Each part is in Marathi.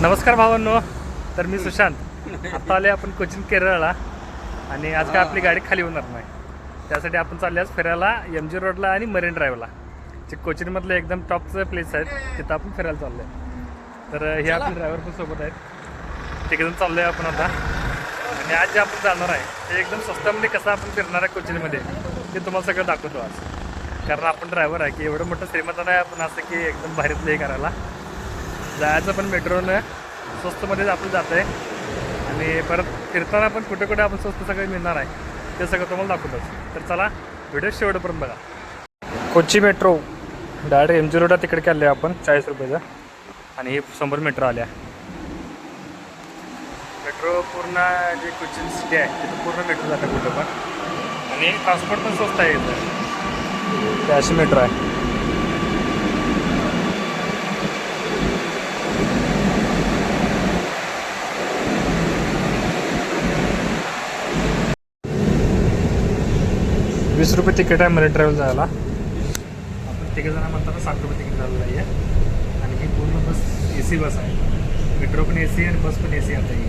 नमस्कार भावांनो. तर मी सुशांत. आता आले आपण कोचिन केरळला आणि आज काय आपली गाडी खाली होणार नाही. त्यासाठी आपण चालले आज फिरायला एम जी रोडला आणि मरीन ड्राईव्हला. जे कोचिनमधलं एकदम टॉपचं प्लेस आहेत तिथं आपण फिरायला चाललो आहे तर हे आपले ड्रायव्हर पण सोबत आहेत. तिकडून चाललो आहे आपण आता. आणि आज जे आपण जाणार आहे ते एकदम स्वस्तामध्ये कसं आपण फिरणार आहे कोचिनमध्ये ते तुम्हाला सगळं दाखवतो आज. कारण आपण ड्रायव्हर आहे की एवढं मोठं श्रीमंत नाही आपण असं की एकदम भारीतलं हे करायला. जायचं पण मेट्रोनं स्वस्तमध्ये आपलं जात आहे आणि परत फिरताना पण कुठे कुठे आपण स्वस्त सगळं मिळणार आहे. ते सगळं तुम्हाला दाखवतच. तर चला व्हिडिओ शेवटपर्यंत बघा. Kochi metro direct M G रोडला तिकडे केले आपण चाळीस रुपयाचं. आणि हे शंभर मेट्रो आल्या. मेट्रो पूर्ण जे कोचिन सिटी आहे तिथं पूर्ण मेट्रो जातं कुठं पण. आणि ट्रान्सपोर्ट पण स्वस्त आहे इथं. ते अशी मेट्रो आहे. वीस रुपये तिकीट आहे मरीन ट्रॅव्हल जायला. आपण तिघे जण म्हणताना साठ रुपये तिकीट झालेलं आहे आणि ही पूर्ण बस ए सी बस आहे. मेट्रो पण ए सी आणि बस पण ए सी आता ही.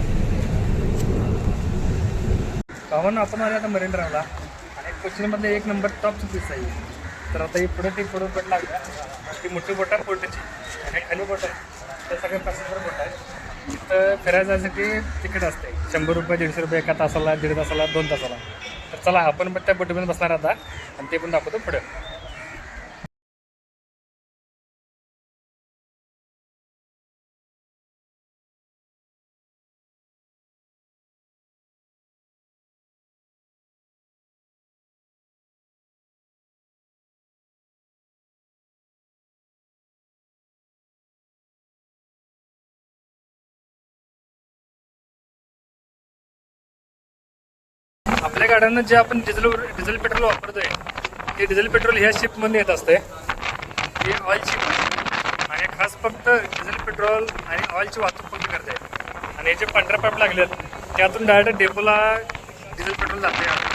पावन आपण आले आता मरीन ड्राईव्हला आणि कोचिनमधलं एक नंबर टॉपची पीस आहे तर आता ही पुढे ती पुढे पण लागल्या ती मोठी बोट आहे पोटाची. आणि खाली बोट आहे. ते सगळे पॅसेंजर बोट आहे तिथं फिरायला जायसाठी तिकीट असते. शंभर रुपये दीडशे रुपये एका तासाला दीड तासाला दोन तासाला. तर चला आपण पण त्या बोटीमध्ये बसणार आता आणि ते पण दाखवतो पुढे. आपल्या गाड्यांना जे आपण डिझेल डिझेल पेट्रोल वापरतोय ते डिझेल पेट्रोल ह्या शिपमध्ये येत असते हे ऑइल शिप आणि खास फक्त डिझेल पेट्रोल आणि ऑइलची वाहतूक फक्त करते आणि हे जे पांढऱ्या पाईप आहेत त्यातून डायरेक्ट डेपोला डिझेल पेट्रोल जाते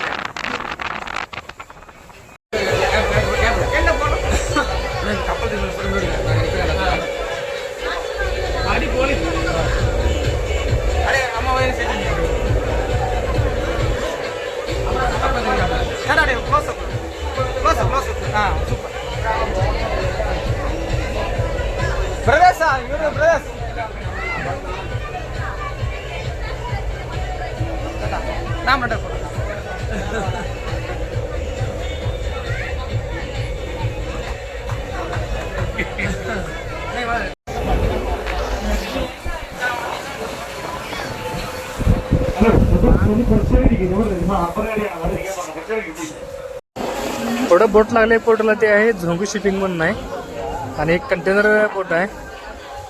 பிரதேசா இவரு பிரதேஷ் நான் மட்டும் അല്ല കുറച്ച് കഴിഞ്ഞിരിക്കുന്നു അപ്പറേ അവിടെ थोडं बोट लागले पोर्टला ते आहे झोंगू शिपिंग म्हणून आहे. आणि एक कंटेनर बोट आहे.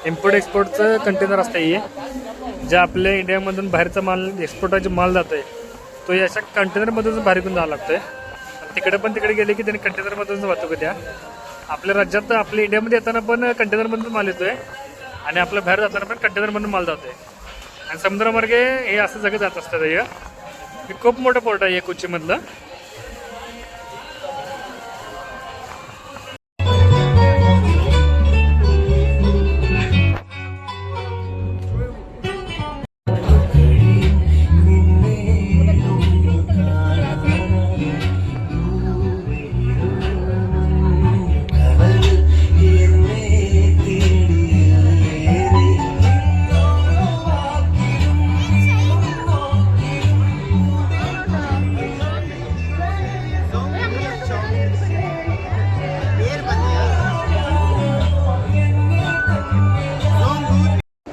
इम्पोर्ट एक्सपोर्टचं कंटेनर असतं हे. जे आपल्या इंडियामधून बाहेरचा माल एक्सपोर्टाचा माल जातो आहे तो अशा कंटेनरमधूनच बाहेर घेऊन जावं लागतं आहे तिकडे पण तिकडे गेले की त्यांनी कंटेनरमधूनच वाहतूक त्या आपल्या राज्यात आपल्या इंडियामध्ये येताना पण कंटेनरमधून माल येतो आहे आणि आपल्या बाहेर जाताना पण कंटेनरमधून माल जातो आहे आणि समुद्रामार्गे हे असं सगळं जात असतं हे. हे खूप मोठं पोर्ट आहे हे कोचीमधलं.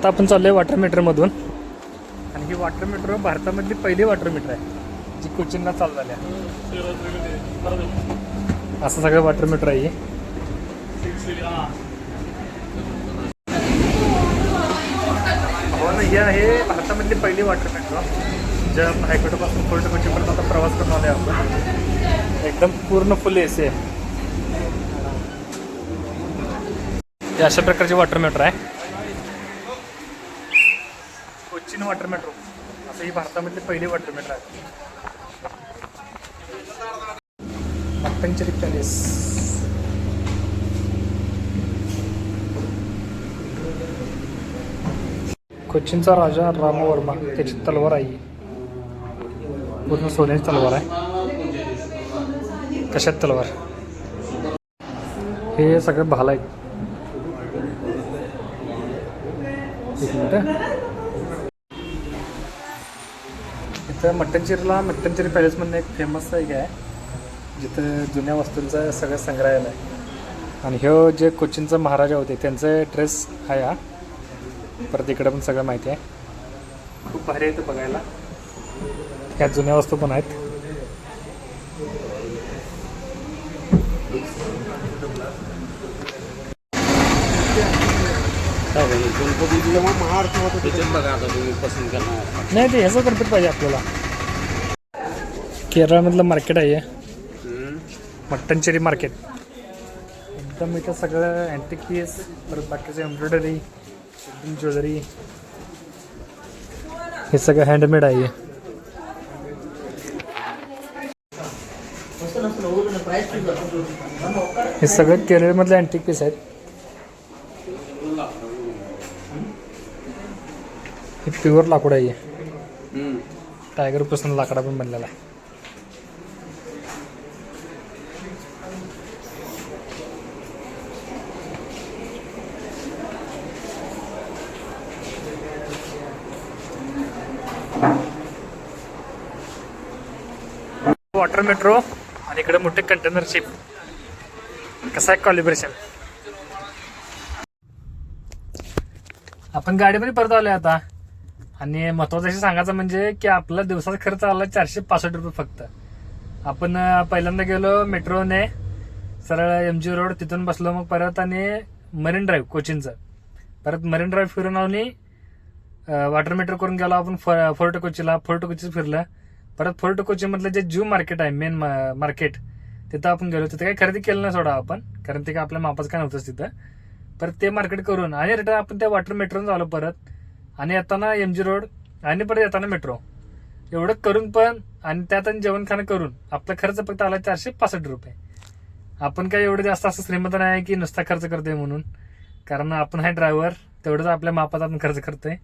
आता आपण आहे वॉटर मीटरमधून आणि ही वॉटर मीटर भारतामधली पहिली वॉटर मीटर आहे जी कोचिनला चालू झाली आहे. असं सगळं वॉटर मीटर आहे हे. ही आहे भारतामधली पहिली वॉटर मेट्रो ज्या हायकोर्टापासून कोर्ट कोचीपर्यंत आता प्रवास करून आले आपण. एकदम पूर्ण फुल ए सी आहे अशा प्रकारची वॉटर मीटर आहे. Cochin water metro. असं ही भारतामधली पहिली वॉटर मेट्रो आहे मट्टंचेरी पॅलेस कोचिनचा राजा राम वर्मा त्याची तलवार आहे पूर्ण सोन्याची तलवार आहे. कशात तलवार? हे सगळे भाला आहेत. एक मिनिट. इथं मट्टनचिरीला मट्टनचिरी पॅलेसमधनं एक फेमस एक आहे. जिथं जुन्या वस्तूंचा सगळं संग्रहालय आहे. आणि ह्यो जे कोचिनचं महाराजा होते त्यांचं ड्रेस आहे हा. परत इकडं पण सगळं माहिती आहे. खूप भारी आहे बघायला. ह्या जुन्या वस्तू पण आहेत. बघा आता तुम्ही पसंत करणार नाही ते ह्याचं गणपती पाहिजे आपल्याला. केरळमधलं मार्केट आहे हे. मट्टनचेरी मार्केट एकदम इथं सगळं अँटिक पीस परत बाकीचं एम्ब्रॉयडरी एकदम ज्वेलरी हे सगळं हँडमेड आहे हे. हे सगळं केरळमधले अँटिक पीस आहेत. हे प्युअर लाकूड आहे हे. टायगरपासून लाकडा पण बनलेला आहे. वॉटर मेट्रो आणि इकडे मोठे कंटेनर शिप कसं आहे कॉलिब्रेशन आपण गाडीमध्ये परत आलोय आता. आणि महत्वाचं असे सांगायचं म्हणजे की आपला दिवसाचा खर्च आला चारशे पासष्ट रुपये फक्त. आपण पहिल्यांदा गेलो मेट्रोने सरळ एम जी रोड तिथून बसलो मग परत आणि मरीन ड्राईव्ह कोचिनचं. परत मरीन ड्राईव्ह फिरून आणि वॉटर मीटर करून गेलो आपण फ- फोर्ट कोचीला फोर्ट कोची फिरलं. परत फोर्ट कोचीमधलं जे जू मार्केट आहे मेन मार्केट तिथं आपण गेलो. तिथं काही खरेदी केलं नाही सोडा आपण कारण ते काय आपल्या मापाचं काय नव्हतंच तिथं. परत ते मार्केट करून आणि रिटर्न आपण त्या वॉटर मेट्रोन झालो परत. आणि येताना एम जी रोड आणि परत येताना मेट्रो एवढं करून पण आणि त्यात आणि जेवणखाणं करून आपला खर्च फक्त आला चारशे पासष्ट रुपये. आपण काय एवढं जास्त असं श्रीमंत नाही आहे की नुसता खर्च करतोय म्हणून. कारण आपण आहे ड्रायव्हर तेवढंच आपल्या मापात आपण खर्च करतोय.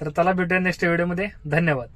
तर त्याला भेटूया नेक्स्ट व्हिडिओमध्ये धन्यवाद.